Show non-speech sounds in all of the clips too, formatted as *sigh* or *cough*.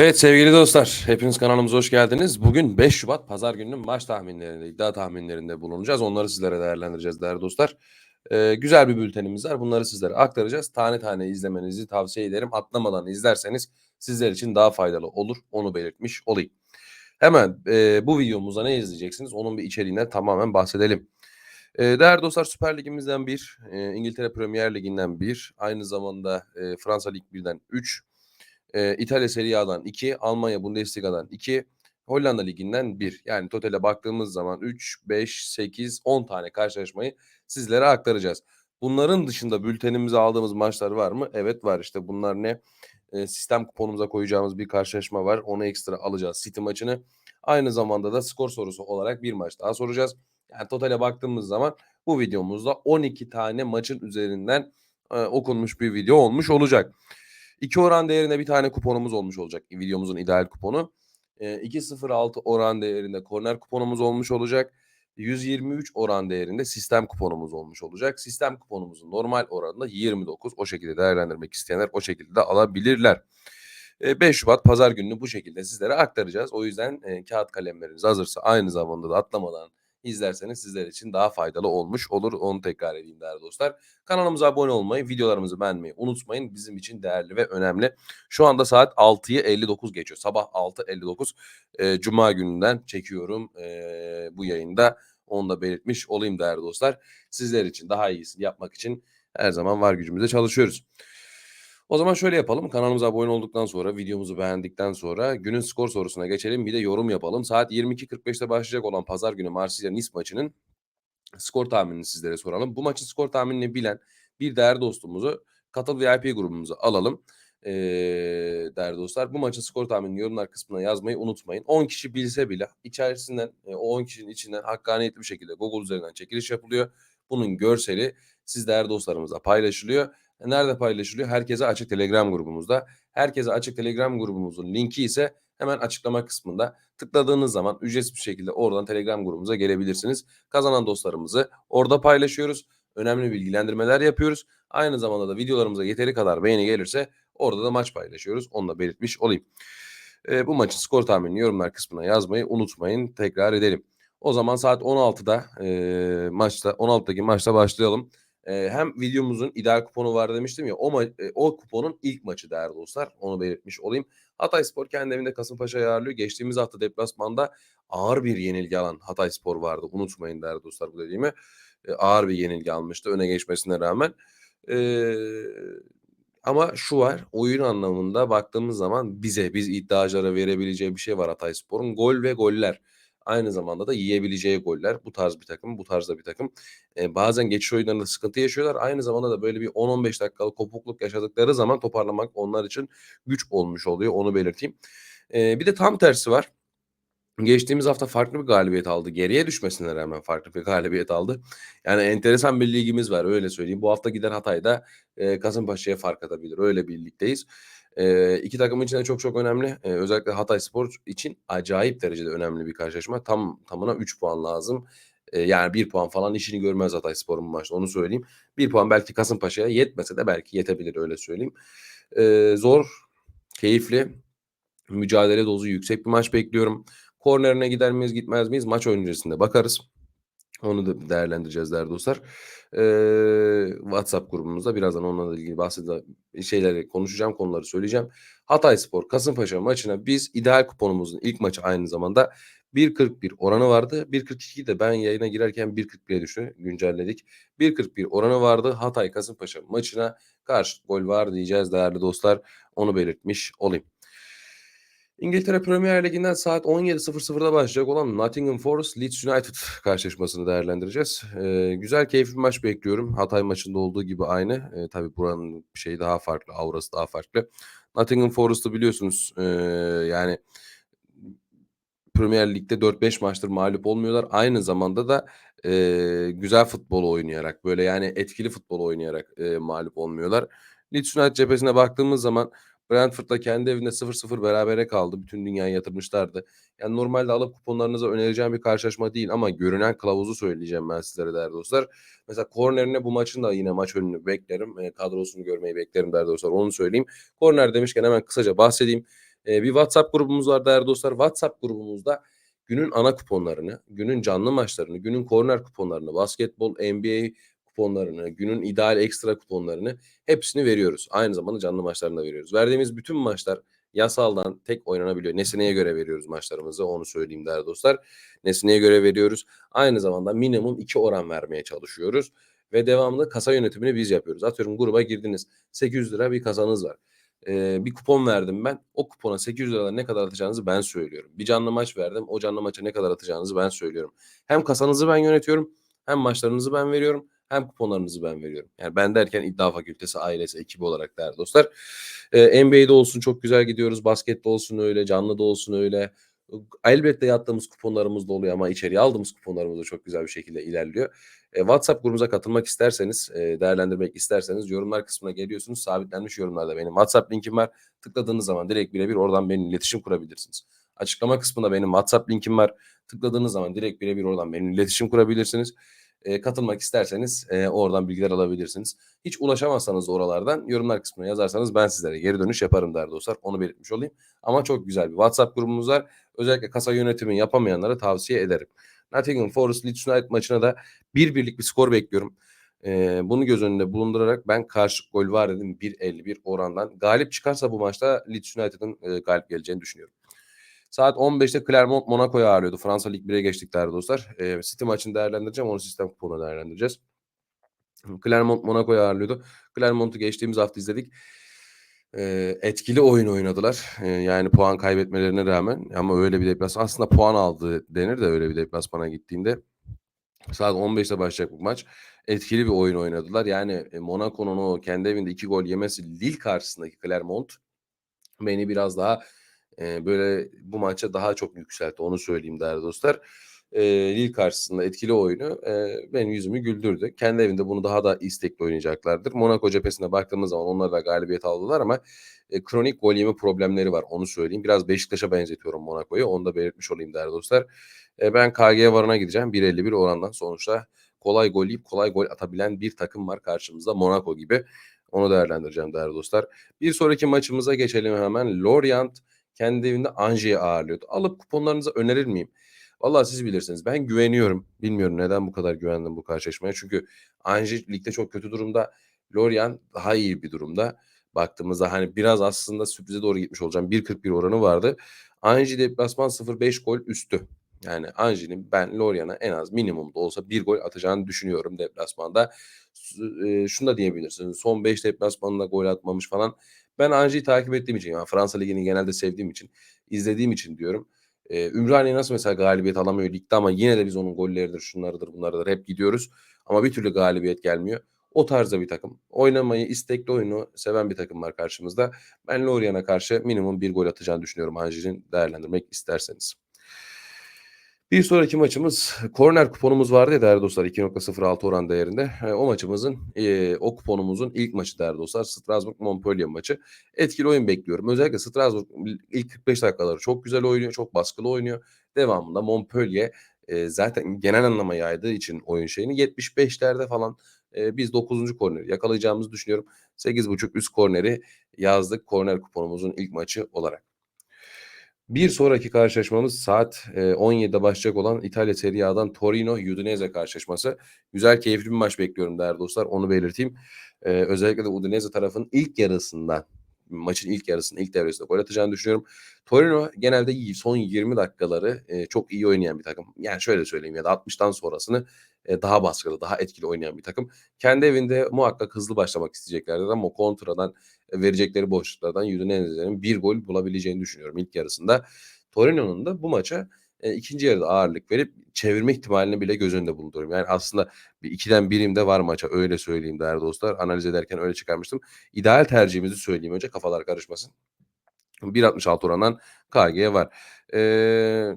Evet sevgili dostlar, hepiniz kanalımıza hoş geldiniz. Bugün 5 Şubat Pazar gününün maç tahminlerinde, iddia tahminlerinde bulunacağız. Onları sizlere değerlendireceğiz değerli dostlar. Ee, güzel bir bültenimiz var. Bunları sizlere aktaracağız. Tane tane izlemenizi tavsiye ederim. Atlamadan izlerseniz sizler için daha faydalı olur. Onu belirtmiş olayım. Hemen e, bu videomuzda ne izleyeceksiniz? Onun bir içeriğinden tamamen bahsedelim. E, değerli dostlar Süper Ligimizden bir, e, İngiltere Premier Ligi'nden bir, aynı zamanda e, Fransa Lig 1'den 3, e, İtalya Serie A'dan 2, Almanya Bundesliga'dan 2, Hollanda Ligi'nden 1. Yani totale baktığımız zaman 3, 5, 8, 10 tane karşılaşmayı sizlere aktaracağız. Bunların dışında bültenimize aldığımız maçlar var mı? Evet var. İşte bunlar ne? E, sistem kuponumuza koyacağımız bir karşılaşma var. Onu ekstra alacağız City maçını. Aynı zamanda da skor sorusu olarak bir maç daha soracağız. Yani totale baktığımız zaman bu videomuzda 12 tane maçın üzerinden e, okunmuş bir video olmuş olacak. 2 oran değerinde bir tane kuponumuz olmuş olacak. Videomuzun ideal kuponu. E, 2.06 oran değerinde korner kuponumuz olmuş olacak. 123 oran değerinde sistem kuponumuz olmuş olacak. Sistem kuponumuzun normal oranında 29. O şekilde değerlendirmek isteyenler o şekilde de alabilirler. 5 Şubat pazar gününü bu şekilde sizlere aktaracağız. O yüzden e, kağıt kalemleriniz hazırsa aynı zamanda da atlamadan izlerseniz sizler için daha faydalı olmuş olur. Onu tekrar edeyim değerli dostlar. Kanalımıza abone olmayı, videolarımızı beğenmeyi unutmayın. Bizim için değerli ve önemli. Şu anda saat 6'yı 59 geçiyor. Sabah 6.59 e, Cuma gününden çekiyorum e, bu yayında. Onu da belirtmiş olayım değerli dostlar. Sizler için daha iyisini yapmak için her zaman var gücümüzle çalışıyoruz. O zaman şöyle yapalım. Kanalımıza abone olduktan sonra, videomuzu beğendikten sonra günün skor sorusuna geçelim. Bir de yorum yapalım. Saat 22.45'te başlayacak olan pazar günü Marsilya-Nice maçının skor tahminini sizlere soralım. Bu maçın skor tahminini bilen bir değerli dostumuzu Katıl VIP grubumuza alalım. Ee, değerli dostlar bu maçın skor tahminini yorumlar kısmına yazmayı unutmayın. 10 kişi bilse bile içerisinden o 10 kişinin içinden hakkaniyetli bir şekilde Google üzerinden çekiliş yapılıyor. Bunun görseli siz değerli dostlarımızla paylaşılıyor Nerede paylaşılıyor? Herkese açık Telegram grubumuzda. Herkese açık Telegram grubumuzun linki ise hemen açıklama kısmında tıkladığınız zaman ücretsiz bir şekilde oradan Telegram grubumuza gelebilirsiniz. Kazanan dostlarımızı orada paylaşıyoruz. Önemli bilgilendirmeler yapıyoruz. Aynı zamanda da videolarımıza yeteri kadar beğeni gelirse orada da maç paylaşıyoruz. Onu da belirtmiş olayım. E, bu maçın skor tahminini yorumlar kısmına yazmayı unutmayın. Tekrar edelim. O zaman saat 16'da e, maçta 16'daki maçta başlayalım hem videomuzun ideal kuponu var demiştim ya o, ma- o kuponun ilk maçı değerli dostlar. Onu belirtmiş olayım. Hatay Spor kendi evinde Kasımpaşa'yı ağırlıyor. Geçtiğimiz hafta deplasmanda ağır bir yenilgi alan Hatay Spor vardı. Unutmayın değerli dostlar bu dediğimi. E, ağır bir yenilgi almıştı öne geçmesine rağmen. E, ama şu var oyun anlamında baktığımız zaman bize biz iddiacılara verebileceği bir şey var Hatay Spor'un. Gol ve goller aynı zamanda da yiyebileceği goller. Bu tarz bir takım, bu tarzda bir takım. E, bazen geçiş oyunlarında sıkıntı yaşıyorlar. Aynı zamanda da böyle bir 10-15 dakikalık kopukluk yaşadıkları zaman toparlamak onlar için güç olmuş oluyor. Onu belirteyim. E, bir de tam tersi var. Geçtiğimiz hafta farklı bir galibiyet aldı. Geriye düşmesine rağmen farklı bir galibiyet aldı. Yani enteresan bir ligimiz var öyle söyleyeyim. Bu hafta giden Hatay'da e, Kasımpaşa'ya fark atabilir. Öyle bir ligdeyiz. E, iki takım için de çok çok önemli. E, özellikle Hatay Spor için acayip derecede önemli bir karşılaşma. Tam tamına 3 puan lazım. E, yani 1 puan falan işini görmez Hatay Spor'un maçta onu söyleyeyim. 1 puan belki Kasımpaşa'ya yetmese de belki yetebilir öyle söyleyeyim. E, zor, keyifli, mücadele dozu yüksek bir maç bekliyorum. Kornerine gider miyiz gitmez miyiz maç öncesinde bakarız. Onu da değerlendireceğiz değerli dostlar. Ee, WhatsApp grubumuzda birazdan onunla ilgili bahsede şeyleri konuşacağım, konuları söyleyeceğim. Hatay Spor Kasımpaşa maçına biz ideal kuponumuzun ilk maçı aynı zamanda 1.41 oranı vardı. 1.42 de ben yayına girerken 1.41'e düştü. Güncelledik. 1.41 oranı vardı. Hatay Kasımpaşa maçına karşı gol var diyeceğiz değerli dostlar. Onu belirtmiş olayım. İngiltere Premier Ligi'nden saat 17.00'da başlayacak olan Nottingham Forest Leeds United *laughs* karşılaşmasını değerlendireceğiz. Ee, güzel keyifli bir maç bekliyorum. Hatay maçında olduğu gibi aynı. Ee, tabii buranın şeyi daha farklı, aurası daha farklı. Nottingham Forest'ı biliyorsunuz ee, yani Premier Lig'de 4-5 maçtır mağlup olmuyorlar. Aynı zamanda da e, güzel futbol oynayarak böyle yani etkili futbol oynayarak e, mağlup olmuyorlar. Leeds United cephesine baktığımız zaman Brentford'la kendi evinde 0-0 berabere kaldı. Bütün dünyayı yatırmışlardı. Yani normalde alıp kuponlarınıza önereceğim bir karşılaşma değil ama görünen kılavuzu söyleyeceğim ben sizlere değerli dostlar. Mesela kornerine bu maçın da yine maç önünü beklerim. E, kadrosunu görmeyi beklerim değerli dostlar. Onu söyleyeyim. Korner demişken hemen kısaca bahsedeyim. Eee, bir WhatsApp grubumuz var değerli dostlar. WhatsApp grubumuzda günün ana kuponlarını, günün canlı maçlarını, günün korner kuponlarını, basketbol, NBA kuponlarını, günün ideal ekstra kuponlarını hepsini veriyoruz. Aynı zamanda canlı maçlarını da veriyoruz. Verdiğimiz bütün maçlar yasaldan tek oynanabiliyor. Nesneye göre veriyoruz maçlarımızı onu söyleyeyim değerli dostlar. Nesneye göre veriyoruz. Aynı zamanda minimum 2 oran vermeye çalışıyoruz. Ve devamlı kasa yönetimini biz yapıyoruz. Atıyorum gruba girdiniz. 800 lira bir kasanız var. Ee, bir kupon verdim ben. O kupona 800 liradan ne kadar atacağınızı ben söylüyorum. Bir canlı maç verdim. O canlı maça ne kadar atacağınızı ben söylüyorum. Hem kasanızı ben yönetiyorum. Hem maçlarınızı ben veriyorum. Hem kuponlarınızı ben veriyorum. Yani ben derken iddia fakültesi ailesi ekibi olarak değerli dostlar. Ee, NBA'de olsun çok güzel gidiyoruz. Baskette olsun öyle. Canlıda olsun öyle. Elbette yattığımız kuponlarımız da oluyor ama içeriye aldığımız kuponlarımız da çok güzel bir şekilde ilerliyor. E, WhatsApp grubumuza katılmak isterseniz, e, değerlendirmek isterseniz yorumlar kısmına geliyorsunuz. Sabitlenmiş yorumlarda benim WhatsApp linkim var. Tıkladığınız zaman direkt birebir oradan benimle iletişim kurabilirsiniz. Açıklama kısmında benim WhatsApp linkim var. Tıkladığınız zaman direkt birebir oradan benimle iletişim kurabilirsiniz. E, katılmak isterseniz e, oradan bilgiler alabilirsiniz. Hiç ulaşamazsanız da oralardan yorumlar kısmına yazarsanız ben sizlere geri dönüş yaparım değerli dostlar. Onu belirtmiş olayım. Ama çok güzel bir WhatsApp grubumuz var. Özellikle kasa yönetimi yapamayanlara tavsiye ederim. Nottingham Forest Leeds United maçına da bir birlik bir skor bekliyorum. Ee, bunu göz önünde bulundurarak ben karşı gol var dedim 1.51 orandan. Galip çıkarsa bu maçta Leeds United'ın e, galip geleceğini düşünüyorum. Saat 15'te Clermont Monaco'yu ağırlıyordu. Fransa Lig 1'e geçtik değerli dostlar. Ee, City maçını değerlendireceğim. Onu sistem kuponu değerlendireceğiz. Clermont Monaco'yu ağırlıyordu. Clermont'u geçtiğimiz hafta izledik. Ee, etkili oyun oynadılar. Ee, yani puan kaybetmelerine rağmen ama öyle bir deplasman aslında puan aldı denir de öyle bir deplasmana gittiğinde saat 15'te başlayacak bu maç. Etkili bir oyun oynadılar. Yani e, Monaco'nun o kendi evinde iki gol yemesi Lille karşısındaki Clermont beni biraz daha e, böyle bu maça daha çok yükseltti. Onu söyleyeyim değerli dostlar. E, Lille karşısında etkili oyunu e, benim yüzümü güldürdü. Kendi evinde bunu daha da istekli oynayacaklardır. Monaco cephesine baktığımız zaman onlar da galibiyet aldılar ama e, kronik gol yeme problemleri var. Onu söyleyeyim. Biraz Beşiktaş'a benzetiyorum Monaco'yu. Onu da belirtmiş olayım değerli dostlar. E, ben KG varına gideceğim. 1.51 orandan sonuçta kolay gol yiyip kolay gol atabilen bir takım var karşımızda Monaco gibi. Onu değerlendireceğim değerli dostlar. Bir sonraki maçımıza geçelim hemen. Lorient kendi evinde Angie'yi ağırlıyordu. Alıp kuponlarınıza önerir miyim? Vallahi siz bilirsiniz. Ben güveniyorum. Bilmiyorum neden bu kadar güvendim bu karşılaşmaya. Çünkü Angers ligde çok kötü durumda. Lorient daha iyi bir durumda. Baktığımızda hani biraz aslında sürprize doğru gitmiş olacağım. 1.41 oranı vardı. Angers deplasman 0.5 gol üstü. Yani Ange'nin ben Lorient'a en az minimumda olsa bir gol atacağını düşünüyorum deplasmanda. E, şunu da diyebilirsiniz. Son 5 deplasmanında gol atmamış falan. Ben Angie'yi takip ettiğim için, yani Fransa Ligi'ni genelde sevdiğim için, izlediğim için diyorum. Ee, Ümraniye nasıl mesela galibiyet alamıyor ligde ama yine de biz onun golleridir, şunlarıdır, bunlardır hep gidiyoruz. Ama bir türlü galibiyet gelmiyor. O tarzda bir takım. Oynamayı, istekli oyunu seven bir takım var karşımızda. Ben Lorient'a karşı minimum bir gol atacağını düşünüyorum Angie'nin değerlendirmek isterseniz. Bir sonraki maçımız korner kuponumuz vardı ya değerli dostlar 2.06 oran değerinde. O maçımızın e, o kuponumuzun ilk maçı değerli dostlar Strasbourg Montpellier maçı. Etkili oyun bekliyorum. Özellikle Strasbourg ilk 45 dakikaları çok güzel oynuyor, çok baskılı oynuyor. Devamında Montpellier e, zaten genel anlama yaydığı için oyun şeyini 75'lerde falan e, biz 9. korneri yakalayacağımızı düşünüyorum. 8.5 üst korneri yazdık korner kuponumuzun ilk maçı olarak. Bir sonraki karşılaşmamız saat 17'de başlayacak olan İtalya Serie A'dan Torino Udinese karşılaşması. Güzel keyifli bir maç bekliyorum değerli dostlar. Onu belirteyim. Ee, özellikle de Udinese tarafın ilk yarısından maçın ilk yarısının ilk devresinde gol atacağını düşünüyorum. Torino genelde. Son 20 dakikaları e, çok iyi oynayan bir takım. Yani şöyle söyleyeyim ya da 60'tan sonrasını e, daha baskılı, daha etkili oynayan bir takım. Kendi evinde muhakkak hızlı başlamak isteyeceklerdir ama kontradan e, verecekleri boşluklardan Udinese'nin bir gol bulabileceğini düşünüyorum ilk yarısında. Torino'nun da bu maça e, ikinci yarıda ağırlık verip çevirme ihtimalini bile göz önünde bulunduruyorum. Yani aslında bir ikiden birim de var maça öyle söyleyeyim değerli dostlar. Analiz ederken öyle çıkarmıştım. İdeal tercihimizi söyleyeyim önce kafalar karışmasın. 1.66 orandan KG var. Ee,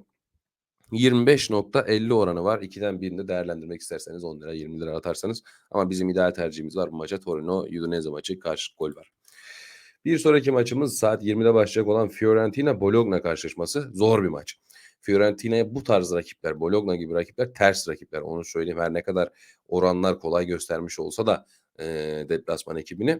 25.50 oranı var. İkiden birinde değerlendirmek isterseniz 10 lira 20 lira atarsanız. Ama bizim ideal tercihimiz var. Bu maça Torino Udinese maçı karşı gol var. Bir sonraki maçımız saat 20'de başlayacak olan Fiorentina Bologna karşılaşması. Zor bir maç. Fiorentina'ya bu tarz rakipler, Bologna gibi rakipler ters rakipler. Onu söyleyeyim. Her ne kadar oranlar kolay göstermiş olsa da e, deplasman ekibini.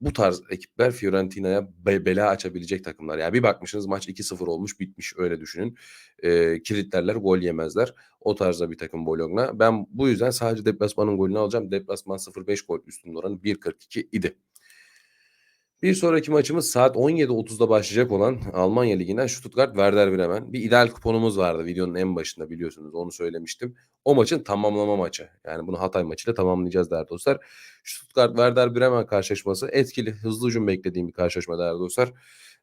bu tarz ekipler Fiorentina'ya be bela açabilecek takımlar. Yani bir bakmışsınız maç 2-0 olmuş bitmiş öyle düşünün. Eee, kilitlerler gol yemezler. O tarzda bir takım Bologna. Ben bu yüzden sadece deplasmanın golünü alacağım. Deplasman 0.5 gol üstünün oranı 1.42 idi. Bir sonraki maçımız saat 17.30'da başlayacak olan Almanya Ligi'nden Stuttgart Werder Bremen. Bir ideal kuponumuz vardı videonun en başında biliyorsunuz onu söylemiştim. O maçın tamamlama maçı. Yani bunu Hatay maçıyla tamamlayacağız değerli dostlar. Stuttgart Werder Bremen karşılaşması etkili, hızlı hücum beklediğim bir karşılaşma değerli dostlar.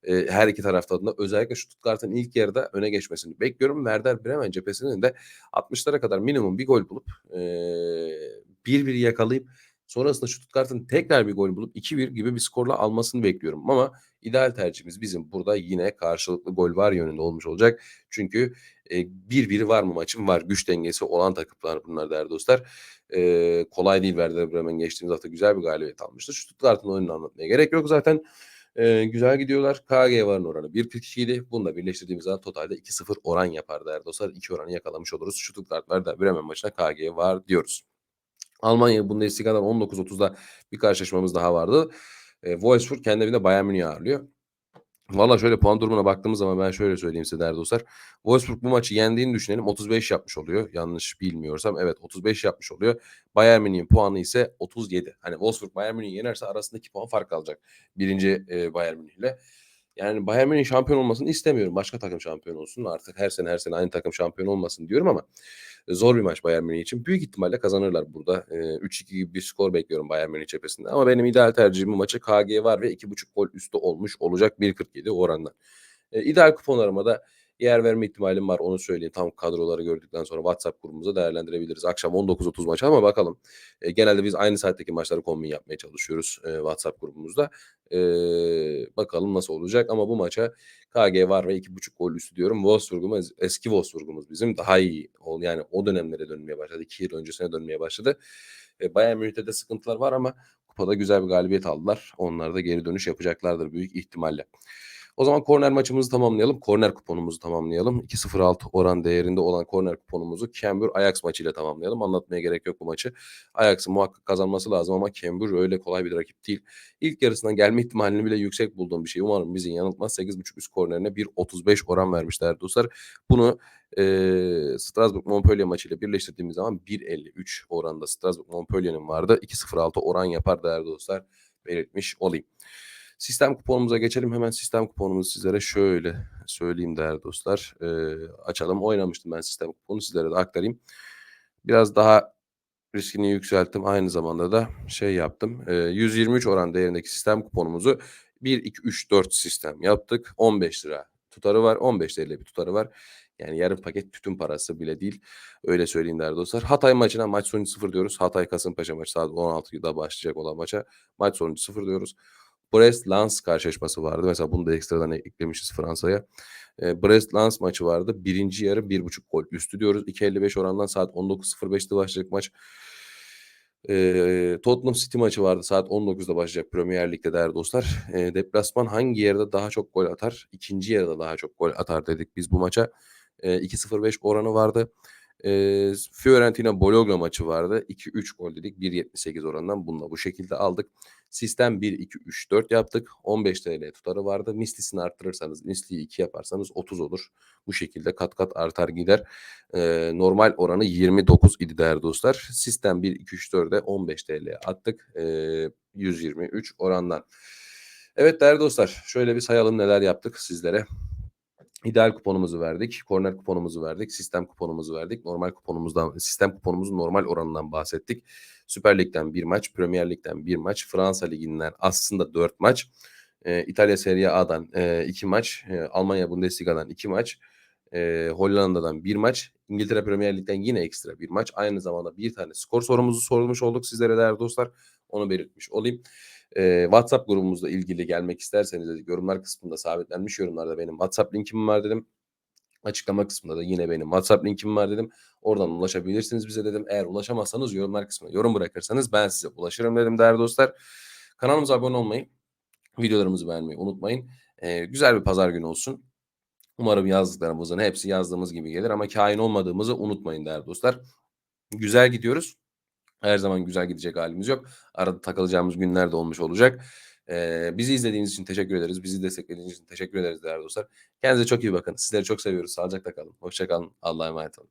Ee, her iki tarafta adına özellikle Stuttgart'ın ilk yarıda öne geçmesini bekliyorum. Werder Bremen cephesinin de 60'lara kadar minimum bir gol bulup ee, bir bir yakalayıp Sonrasında Stuttgart'ın tekrar bir gol bulup 2-1 gibi bir skorla almasını bekliyorum. Ama ideal tercihimiz bizim burada yine karşılıklı gol var yönünde olmuş olacak. Çünkü e, 1-1 var mı maçın var. Güç dengesi olan takımlar bunlar değerli dostlar. E, kolay değil Werder Bremen geçtiğimiz hafta güzel bir galibiyet almıştı. Stuttgart'ın oyununu anlatmaya gerek yok zaten. E, güzel gidiyorlar. KG varın oranı 1.42 idi. Bunu da birleştirdiğimiz zaman totalde 2-0 oran yapar değerli dostlar. 2 oranı yakalamış oluruz. Stuttgart Werder Bremen maçına KG var diyoruz. Almanya Bundesliga'dan 19.30'da bir karşılaşmamız daha vardı. E, Wolfsburg kendi evinde Bayern Münih'i ağırlıyor. Valla şöyle puan durumuna baktığımız zaman ben şöyle söyleyeyim size değerli dostlar. Wolfsburg bu maçı yendiğini düşünelim. 35 yapmış oluyor. Yanlış bilmiyorsam. Evet 35 yapmış oluyor. Bayern Münih'in puanı ise 37. Hani Wolfsburg Bayern Münih'i yenerse arasındaki puan fark kalacak. Birinci e, Bayern Münih ile. Yani Bayern Münih şampiyon olmasını istemiyorum. Başka takım şampiyon olsun. Artık her sene her sene aynı takım şampiyon olmasın diyorum ama zor bir maç Bayern Münih için. Büyük ihtimalle kazanırlar burada. E, 3-2 gibi bir skor bekliyorum Bayern Münih cephesinde. Ama benim ideal tercihim bu maçı KG var ve 2.5 gol üstü olmuş olacak 1.47 oranla. E, ideal kuponlarıma da yer verme ihtimalim var onu söyleyeyim. Tam kadroları gördükten sonra WhatsApp grubumuza değerlendirebiliriz. Akşam 19.30 maç ama bakalım. E, genelde biz aynı saatteki maçları kombin yapmaya çalışıyoruz e, WhatsApp grubumuzda. E, bakalım nasıl olacak ama bu maça KG var ve 2.5 gol üstü diyorum. Wolfsburg'umuz eski Wolfsburg'umuz bizim daha iyi. Yani o dönemlere dönmeye başladı. 2 yıl öncesine dönmeye başladı. E, Bayern Münih'te de sıkıntılar var ama kupada güzel bir galibiyet aldılar. Onlar da geri dönüş yapacaklardır büyük ihtimalle. O zaman korner maçımızı tamamlayalım. Korner kuponumuzu tamamlayalım. 2.06 oran değerinde olan korner kuponumuzu Cambur Ajax maçıyla tamamlayalım. Anlatmaya gerek yok bu maçı. Ajax'ın muhakkak kazanması lazım ama Cambur öyle kolay bir rakip değil. İlk yarısından gelme ihtimalini bile yüksek bulduğum bir şey. Umarım bizi yanıltmaz. 8.5 üst kornerine 1.35 oran vermişler dostlar. Bunu e, Strasbourg Montpellier maçıyla birleştirdiğimiz zaman 1.53 oranda Strasbourg Montpellier'in vardı. 2.06 oran yapar değerli dostlar belirtmiş olayım. Sistem kuponumuza geçelim. Hemen sistem kuponumuzu sizlere şöyle söyleyeyim değerli dostlar. Ee, açalım. Oynamıştım ben sistem kuponu sizlere de aktarayım. Biraz daha riskini yükselttim. Aynı zamanda da şey yaptım. Ee, 123 oran değerindeki sistem kuponumuzu 1, 2, 3, 4 sistem yaptık. 15 lira tutarı var. 15 TL bir tutarı var. Yani yarım paket tütün parası bile değil. Öyle söyleyeyim değerli dostlar. Hatay maçına maç sonucu 0 diyoruz. Hatay Kasımpaşa maçı saat 16'da başlayacak olan maça maç sonucu 0 diyoruz. Brest-Lens karşılaşması vardı. Mesela bunu da ekstradan eklemişiz Fransa'ya. E, Brest-Lens maçı vardı. Birinci yarı 1.5 gol üstü diyoruz. 2.55 orandan saat 19.05'te başlayacak maç. E, Tottenham City maçı vardı. Saat 19'da başlayacak Premier Lig'de değerli dostlar. E, deplasman hangi yerde daha çok gol atar? İkinci yarıda daha çok gol atar dedik biz bu maça. E, 2.05 oranı vardı. E, Fiorentina Bologna maçı vardı. 2-3 gol dedik. 1.78 oranından bununla bu şekilde aldık. Sistem 1, 2, 3, 4 yaptık. 15 TL tutarı vardı. Mislisini arttırırsanız, misliyi 2 yaparsanız 30 olur. Bu şekilde kat kat artar gider. Ee, normal oranı 29 idi değerli dostlar. Sistem 1, 2, 3, 4'e 15 TL attık. Ee, 123 orandan. Evet değerli dostlar şöyle bir sayalım neler yaptık sizlere. İdeal kuponumuzu verdik. Korner kuponumuzu verdik. Sistem kuponumuzu verdik. Normal kuponumuzdan, sistem kuponumuzun normal oranından bahsettik. Süper Lig'den bir maç, Premier Lig'den bir maç, Fransa Ligi'nden aslında dört maç, e, İtalya Serie A'dan e, iki maç, e, Almanya Bundesliga'dan iki maç, e, Hollanda'dan bir maç, İngiltere Premier Lig'den yine ekstra bir maç. Aynı zamanda bir tane skor sorumuzu sormuş olduk sizlere değerli dostlar. Onu belirtmiş olayım. E, WhatsApp grubumuzla ilgili gelmek isterseniz dedik yorumlar kısmında sabitlenmiş yorumlarda benim WhatsApp linkim var dedim. Açıklama kısmında da yine benim WhatsApp linkim var dedim. Oradan ulaşabilirsiniz bize dedim. Eğer ulaşamazsanız yorumlar kısmına yorum bırakırsanız ben size ulaşırım dedim değerli dostlar. Kanalımıza abone olmayı, videolarımızı beğenmeyi unutmayın. Ee, güzel bir pazar günü olsun. Umarım yazdıklarımızın hepsi yazdığımız gibi gelir ama kain olmadığımızı unutmayın değerli dostlar. Güzel gidiyoruz. Her zaman güzel gidecek halimiz yok. Arada takılacağımız günler de olmuş olacak. Eee, bizi izlediğiniz için teşekkür ederiz. Bizi desteklediğiniz için teşekkür ederiz değerli dostlar. Kendinize çok iyi bakın. Sizleri çok seviyoruz. Sağlıcakla kalın. Hoşça kalın. Allah'a emanet olun.